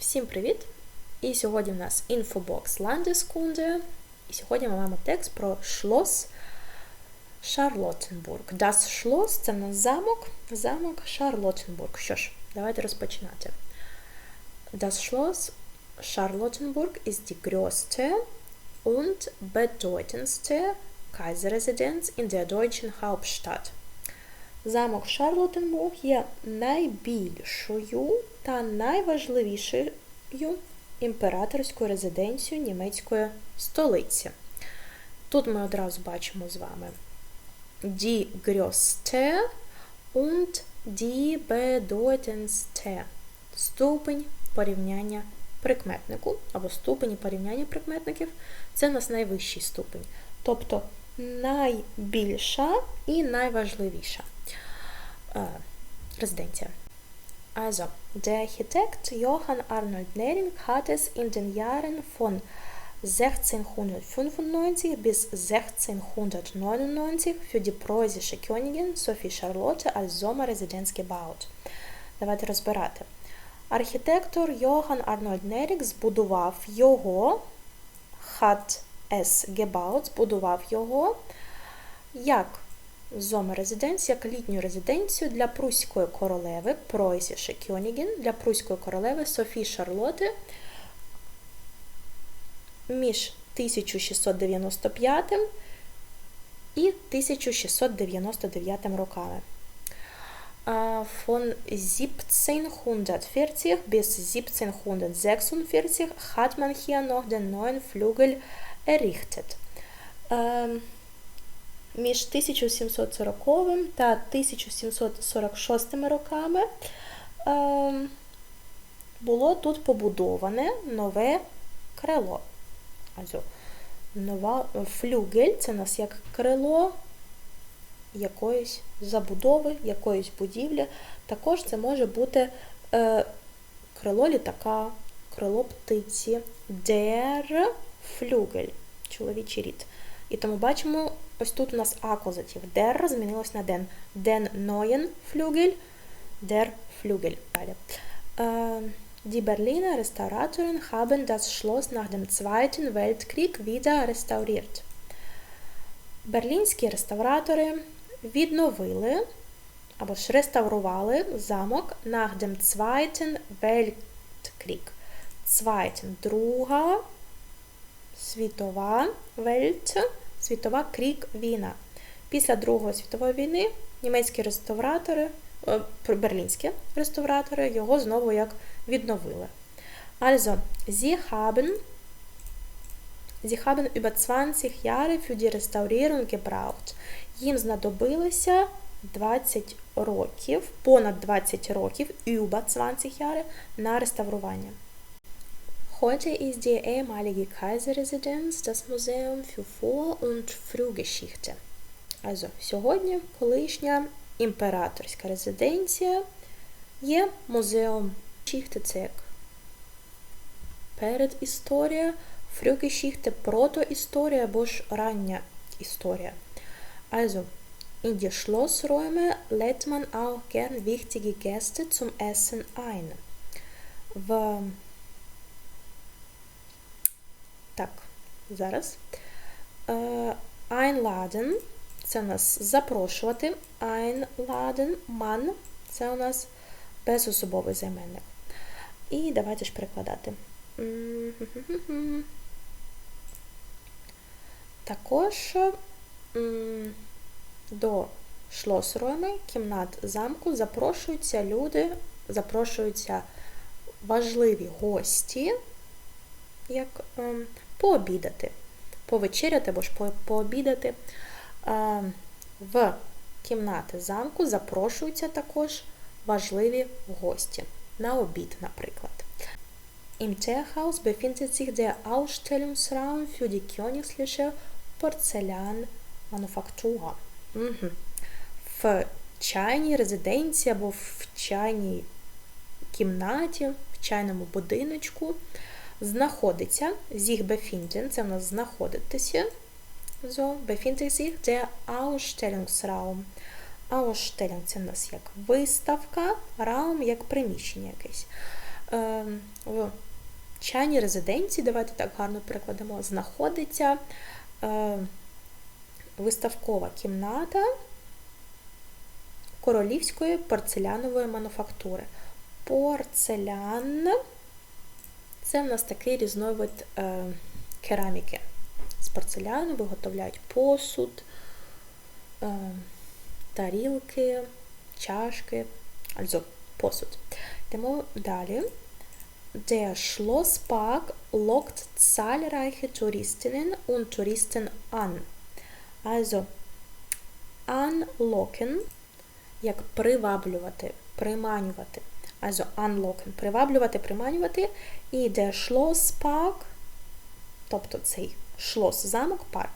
Всім привіт! І сьогодні в нас інфобокс Landeskunde. І сьогодні ми маємо текст про Schloss Шарлоттенбург. Das Schloss – це в замок, замок Шарлоттенбург. Що ж, давайте розпочинати. Das Schloss Charlottenburg ist die größte und bedeutendste Kaiserresidenz in der deutschen Hauptstadt. Замок Шарлоттенбург є найбільшою та найважливішою імператорською резиденцією німецької столиці. Тут ми одразу бачимо з вами die größte und die bedeutendste ступень порівняння прикметнику або ступені порівняння прикметників це у нас найвищий ступень. Тобто найбільша і найважливіша Резиденція. Also, der Architekt Johann Arnold Nering hat es in den Jahren von 1695 bis 1699 für die preußische Königin Sophie Charlotte als Sommerresidenz gebaut. Давайте розбирати. Архітектор Йоганн Арнольд Нерік збудував його, hat es gebaut, збудував його як Зомерезиденція як літню резиденцію для Пруської королеви Пройсіше Кьоніген, для Пруської королеви Софії Шарлоти між 1695 і 1699 роками. Von 1740 bis 1746 hat man hier noch den neuen Flügel errichtet між 1740 та 1746 роками було тут побудоване нове крило. Нова флюгель це у нас як крило якоїсь забудови, якоїсь будівлі. Також це може бути е, крило літака, крило птиці, der Flügel, чоловічий рід. І тому бачимо, ось тут у нас акузатив. Der змінилось на den. Den neuen Flügel, der Flügel. Далі. Die Berliner Restauratoren haben das Schloss nach dem Zweiten Weltkrieg wieder restauriert. Берлінські реставратори відновили або ж реставрували замок nach dem Zweiten Weltkrieg. Zweiten – друга світова Welt, світова крік війна. Після Другої світової війни німецькі реставратори, берлінські реставратори його знову як відновили. Also, sie haben, sie haben über 20 Jahre für die Restaurierung gebraucht. Їм знадобилося 20 років, понад 20 років, über 20 Jahre, на реставрування. Heute ist die ehemalige Kaiserresidenz das Museum für Vor- und Frühgeschichte. Also, сьогодні колишня імператорська резиденція є музеум Geschichte, це як передісторія, Frühgeschichte – протоісторія або ж рання історія. Also, in die Schlossräume lädt man auch gern wichtige Gäste zum Essen ein. В зараз. Einladen – це у нас запрошувати. Einladen, man – це у нас безособовий займенник. І давайте ж перекладати. Також до шлосруми, кімнат замку, запрошуються люди, запрошуються важливі гості, як пообідати, повечеряти або ж пообідати. В кімнати замку запрошуються також важливі гості. На обід, наприклад. Im Teerhaus befindet sich der Ausstellungsraum für die königliche Porzellanmanufaktur. Угу. В чайній резиденції або в чайній кімнаті, в чайному будиночку знаходиться sich befinden, це в нас знаходитися. So, befindet sich der Ausstellungsraum. Ausstellung – це в нас як виставка, Raum – як приміщення якесь. е, в чайній резиденції, давайте так гарно перекладемо, знаходиться е, виставкова кімната королівської порцелянової мануфактури. Порцелян це в нас такий різновид е, кераміки. З порцеляну виготовляють посуд, е, тарілки, чашки, also посуд. Йдемо далі. Der Schlosspark lockt zahlreiche Touristinnen und Touristen an. Also, unlocken, як приваблювати, приманювати. Also, unlocken, приваблювати, приманювати. І der Schlosspark, тобто цей Schloss, замок, парк.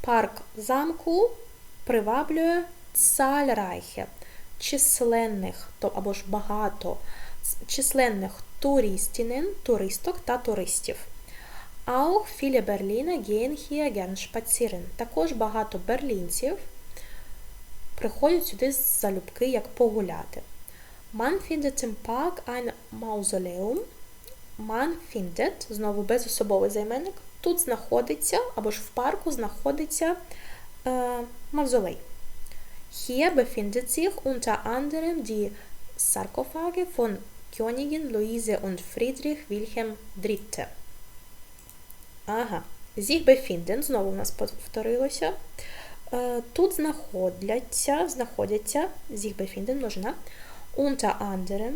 Парк замку приваблює zahlreiche, численних, або ж багато, численних Touristinnen, туристок та туристів. Auch viele Berliner gehen hier gern spazieren. Також багато берлінців приходять сюди з залюбки, як погуляти. Man findet im Park ein Mausoleum. Man findet, знову безособовий займенник. Тут знаходиться, або ж в парку знаходиться е, мавзолей. Hier befindet sich unter anderem die Sarkophage von Königin Luise und Friedrich Wilhelm III. Ага, sich befinden, знову у нас повторилося. Тут знаходяться, знаходяться, sich befinden множина, unter anderem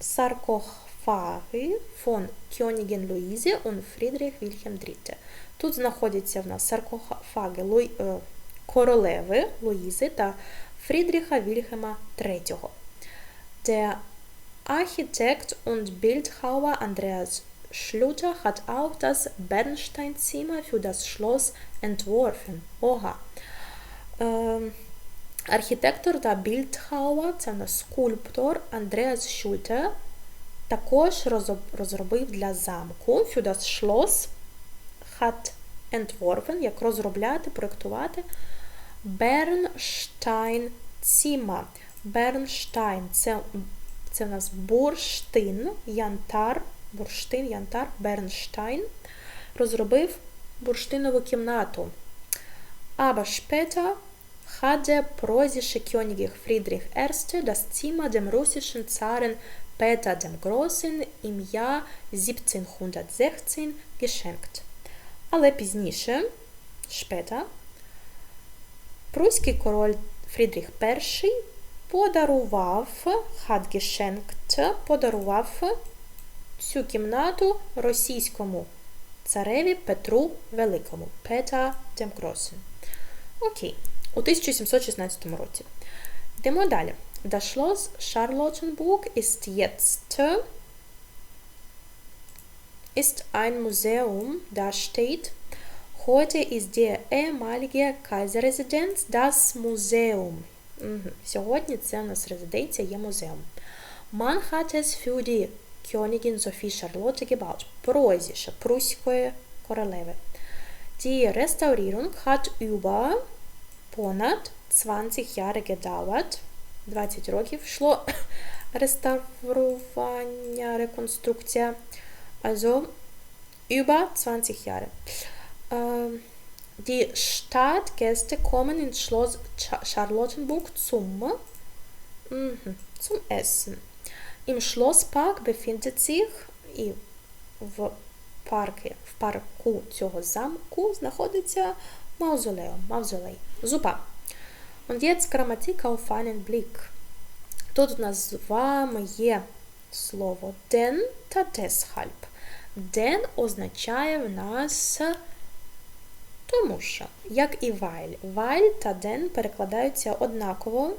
Sarkophagi von Königin Luise und Friedrich Wilhelm III. Тут знаходяться в нас саркофаги Луї, королеви Луїзи та Фрідріха Вільгема III. Der Architekt und Bildhauer Andreas Schlüter hat auch das Bernsteinzimmer für das Schloss entworfen. Ога. Е, архітектор та більдхауер, це у нас скульптор Андреас Шультер, також розробив для замку das Schloss hat entworfen, як розробляти, проєктувати Bernstein Zimmer. Bernstein це це у нас бурштин, янтар, бурштин, янтар, Бернштайн, розробив бурштинову кімнату. Aber später hat der preußische König Friedrich I. das Zimmer dem russischen Zaren Peter dem Großen im Jahr 1716 geschenkt. Але пізніше, später, пруський король Фрідріх І подарував, hat подарував цю кімнату російському цареві Петру Великому, Пета Демкросен. Окей, у 1716 році. Йдемо далі. Das Schloss Charlottenburg ist jetzt ist ein Museum, das steht Heute ist die ehemalige Kaiserresidenz das Museum. Угу. Сьогодні це у нас резиденція є музеум. Man hat es für die Königin Sophie Charlotte gebaut. Пройзіше Пруської королеви. Die Restaurierung hat über понад 20 Jahre gedauert. 20 років йшло реставрування, реконструкція. Also über 20 Jahre. Die Stadtgäste kommen ins Schloss Charlottenburg zum, zum Essen. Im Schlosspark befindet sich і в парки, в парку цього замку знаходиться маузолеум, мавзолей, зуба. Und jetzt Grammatik auf einen Blick. Тут у нас з вами є слово den та deshalb. Den означає в нас тому що, як і вайль, вайль та ден перекладаються однаково,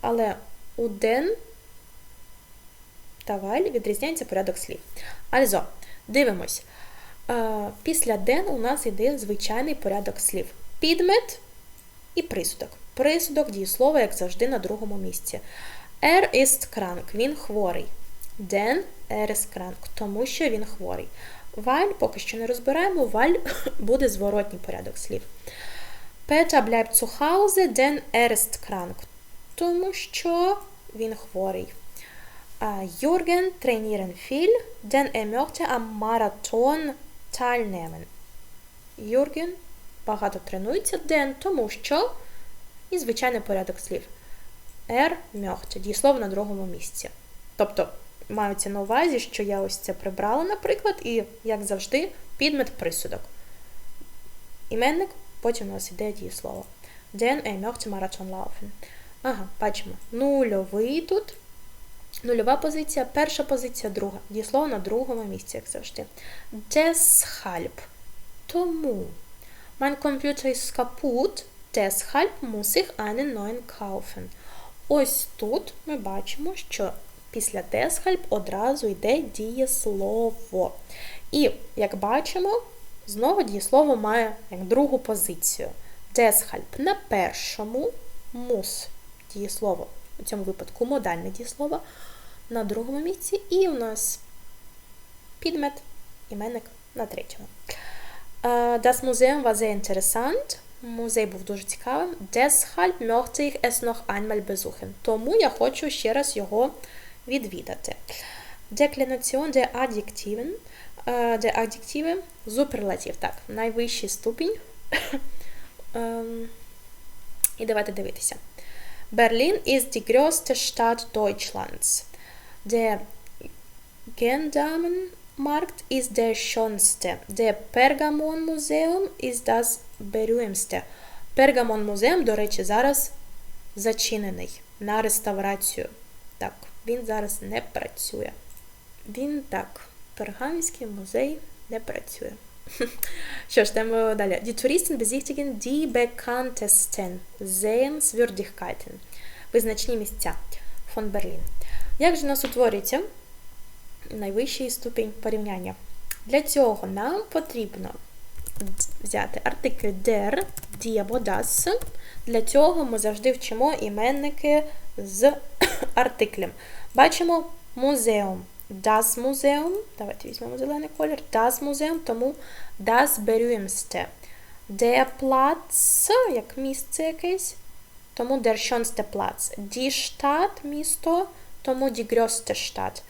але у ден та вайль відрізняється порядок слів. Also, дивимось. Після ден у нас йде звичайний порядок слів. Підмет і присудок. Присудок дієслова, як завжди, на другому місці. Er ist krank, він хворий. Den er ist krank, тому що він хворий. Валь поки що не розбираємо, валь буде зворотній порядок слів. Peter bleibt zu Hause, denn er ist krank. Тому що він хворий. Jürgen trainieren viel, denn er möchte am Marathon teilnehmen. Юрген багато тренується, denn, тому що і звичайний порядок слів. Er möchte, дієслово на другому місці. Тобто маються на увазі, що я ось це прибрала, наприклад, і, як завжди, підмет присудок. Іменник, потім у нас іде дієслово. Den er möchte Marathon laufen. Ага, бачимо. Нульовий тут. Нульова позиція, перша позиція, друга. Дієслово на другому місці, як завжди. Deshalb. Тому. Mein Computer ist kaputt, deshalb muss ich einen neuen kaufen. Ось тут ми бачимо, що після deshalb одразу йде дієслово. І, як бачимо, знову дієслово має як другу позицію. Deshalb на першому muss дієслово, у цьому випадку модальне дієслово, на другому місці, і у нас підмет, іменник на третьому. Das Museum war sehr interessant. Музей був дуже цікавим. Deshalb möchte ich es noch einmal besuchen. Тому я хочу ще раз його відвідати. Deklination der Adjektiven. Der Adjektive суперлатив. Так, найвищий ступінь. І давайте дивитися. Berlin ist die größte Stadt Deutschlands. Der Gendarmenmarkt ist der schönste. Der Pergamon-Museum ist das berühmste. Пергамон-музеум, до речі, зараз зачинений на реставрацію. Так, він зараз не працює. Він так, Пергамський музей не працює. Що ж, йдемо далі. Die Touristen besichtigen die bekanntesten Sehenswürdigkeiten. Визначні місця. Фон Берлін. Як же нас утворюється найвищий ступінь порівняння? Для цього нам потрібно взяти артикль der, die або das. Для цього ми завжди вчимо іменники з артиклем. Бачимо музеум. Das Museum, давайте візьмемо зелений колір, Das Museum, тому das berühmste. Der Platz, як місце якесь, тому der schönste Platz. Die Stadt, місто, тому die größte Stadt.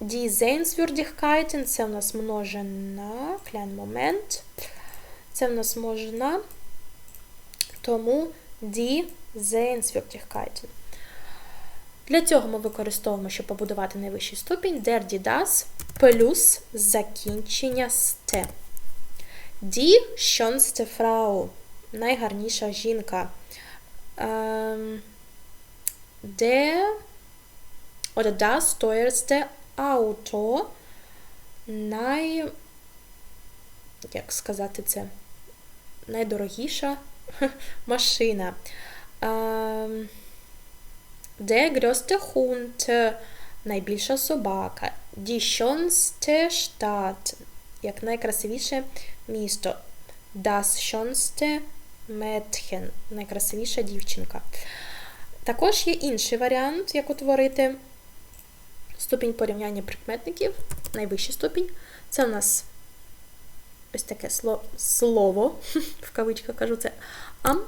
Die Sehenswürdigkeiten, це у нас множина, kleinen Moment. Це у нас множина, тому die Sehenswürdigkeiten. Для цього ми використовуємо, щоб побудувати найвищий ступінь, der, die, das плюс закінчення сте. Die schönste Frau найгарніша жінка. Um, der oder das teuerste Auto най, як сказати це, найдорогіша машина. Um, Der größte Hund найбільша собака. Die Stadt як найкрасивіше місто. Das schönste Mädchen найкрасивіша дівчинка. Також є інший варіант, як утворити ступінь порівняння прикметників, найвищий ступінь. Це у нас ось таке слово, в кавичках кажу, це ам,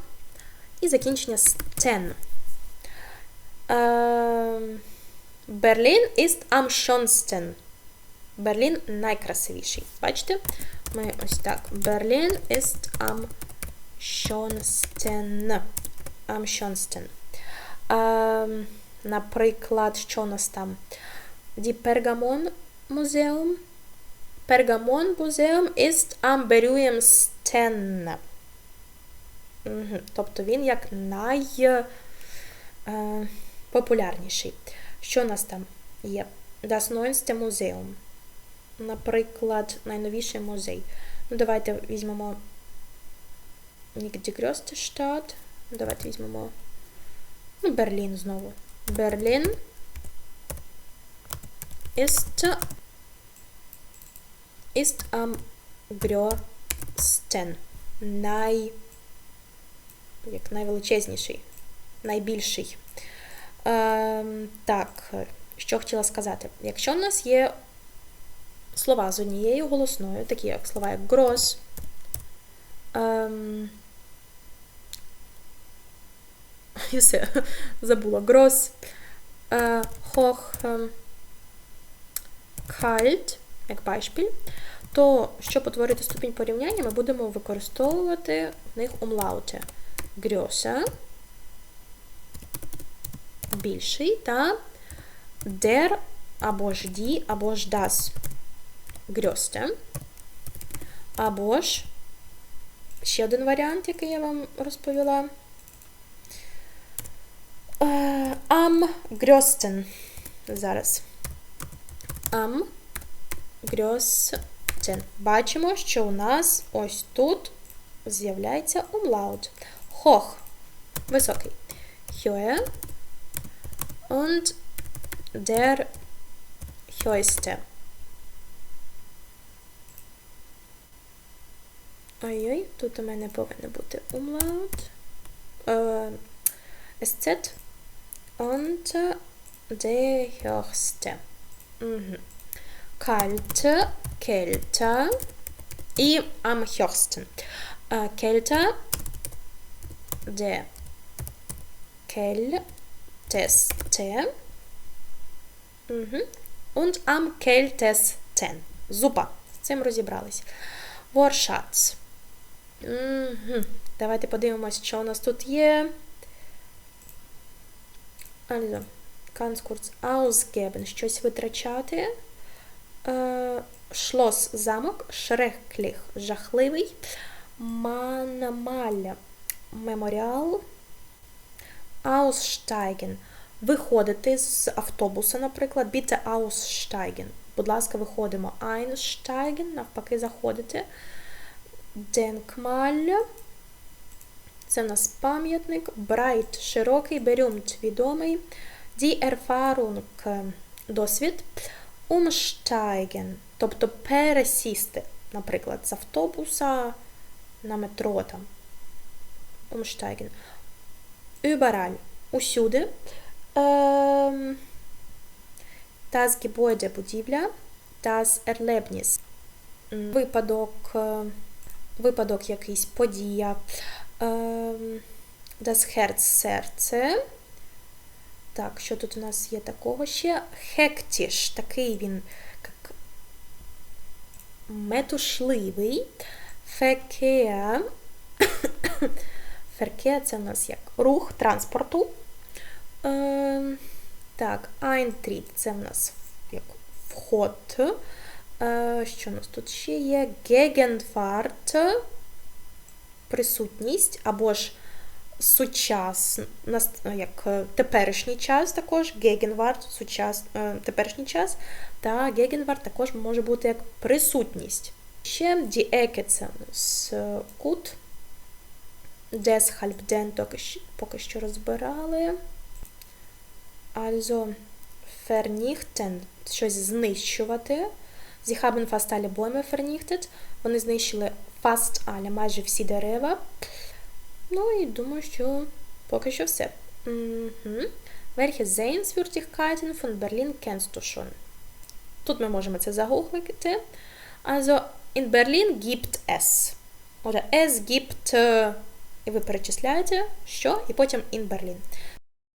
і закінчення стен. Берлін ist am schönsten. Берлін найкрасивіший. Бачите? Ми ось так. Берлін schönsten. Am schönsten. Uh, наприклад, що у нас там? Die Pergamon Museum. Pergamon Museum ist am berühmsten. Тобто він як най... Uh. Що у нас там є? Das neueste Museum. Наприклад, найновіший музей. Ну, Давайте візьмемо größte Давайте візьмемо ну, Берлін знову. Берлін ist, ist am größten. Най, як найвеличезніший найбільший. Е, Так, що хотіла сказати? Якщо в нас є слова з однією голосною, такі як слова як гроз, і все, забула гроз, Е, hoch ем, kalt, як Beispiel, то щоб утворити ступінь порівняння, ми будемо використовувати в них умлаути. Größer, більший, та der або ж die, або ж das größte, або ж ще один варіант, який я вам розповіла. Е, Am größten. Зараз. Am größten. Бачимо, що у нас ось тут з'являється умлаут. Hoch. Високий. Höhe. Und der höchste. Ой-ой, тут у мене повинен бути умлаут. Е, SZ. Und der höchste. Mhm. Kalte, kälter и am. Äh, kälter, der. Mhm. Und am kältesten. Super. З цим розібрались. Угу. Давайте подивимось, що у нас тут є. Also, ganz kurz ausgeben. Щось витрачати. Е, Schloss – замок. Schrecklich – жахливий. Манамаля – меморіал. Aussteigen – виходити з автобуса, наприклад. Bitte aussteigen. Будь ласка, виходимо. Einsteigen – навпаки, заходити. Denkmal – це в нас пам'ятник. Bright – широкий. Berühmt – відомий. Die Erfahrung – досвід. Umsteigen – тобто пересісти, наприклад, з автобуса на метро там. Umsteigen. Überall – усюди. Ähm, das Gebäude – будівля. Das Erlebnis – випадок, випадок якийсь, подія. Ähm, das Herz – серце. Так, що тут у нас є такого ще? Хектіш, такий він як метушливий. Фекеа. Феркеа це у нас як рух транспорту. Е, так, Eintritt – це в нас як вход. Е, що у нас тут ще є? Gegenwart – присутність або ж сучас, як теперішній час також, Гегенварт, сучас, теперішній час, та Гегенварт також може бути як присутність. Ще у нас кут, Deshalb den поки що розбирали. Also vernichten – щось знищувати. Sie haben fast alle Bäume. Вони знищили fast alle, майже всі дерева. Ну і думаю, що поки що все. Угу. Von Berlin kennst du schon? Тут ми можемо це загуглити. In Berlin gibt es. Oder es gibt. І ви перечисляєте, що, і потім in Berlin.